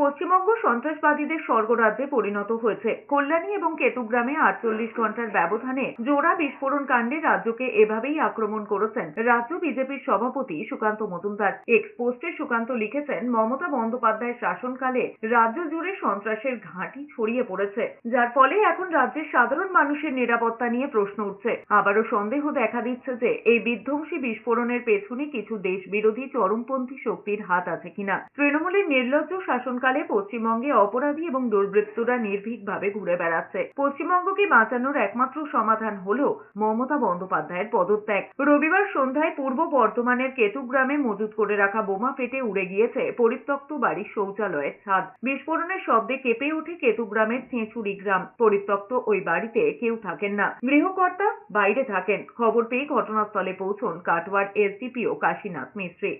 পশ্চিমবঙ্গ সন্ত্রাসবাদীদের স্বর্গরাজ্যে পরিণত হয়েছে। কল্যাণী এবং কেতুগ্রামে আটচল্লিশ ঘণ্টার ব্যবধানে জোড়া বিস্ফোরণ কাণ্ডে রাজ্যকে এভাবেই আক্রমণ করেছেন রাজ্য বিজেপির সভাপতি সুকান্ত মজুমদার। এক্স পোস্টে সুকান্ত লিখেছেন, মমতা বন্দ্যোপাধ্যায়ের শাসনকালে রাজ্য জুড়ে সন্ত্রাসের ঘাঁটি ছড়িয়ে পড়েছে, যার ফলে এখন রাজ্যের সাধারণ মানুষের নিরাপত্তা নিয়ে প্রশ্ন উঠছে। আবারও সন্দেহ দেখা দিচ্ছে যে এই বিধ্বংসী বিস্ফোরণের পেছনে কিছু দেশ বিরোধী চরমপন্থী শক্তির হাত আছে কিনা। তৃণমূলের নির্লজ্জ শাসনকালে পশ্চিমবঙ্গে অপরাধী এবং দুর্বৃত্তরা নির্ভীকভাবে ঘুরে বেড়াচ্ছে। পশ্চিমবঙ্গকে বাঁচানোর একমাত্র সমাধান হল মমতা বন্দ্যোপাধ্যায়ের পদত্যাগ। রবিবার সন্ধ্যায় পূর্ব বর্ধমানের কেতুগ্রামে মজুত করে রাখা বোমা ফেটে উড়ে গিয়েছে পরিত্যক্ত বাড়ির শৌচালয়ের ছাদ। বিস্ফোরণের শব্দে কেঁপে ওঠে কেতুগ্রামের ছেঁচুড়ি গ্রাম। পরিত্যক্ত ওই বাড়িতে কেউ থাকেন না। গৃহকর্তা বাইরে থাকেন। খবর পেয়ে ঘটনাস্থলে পৌঁছন কাটোয়ার এসডিপিও কাশীনাথ মিস্ত্রি।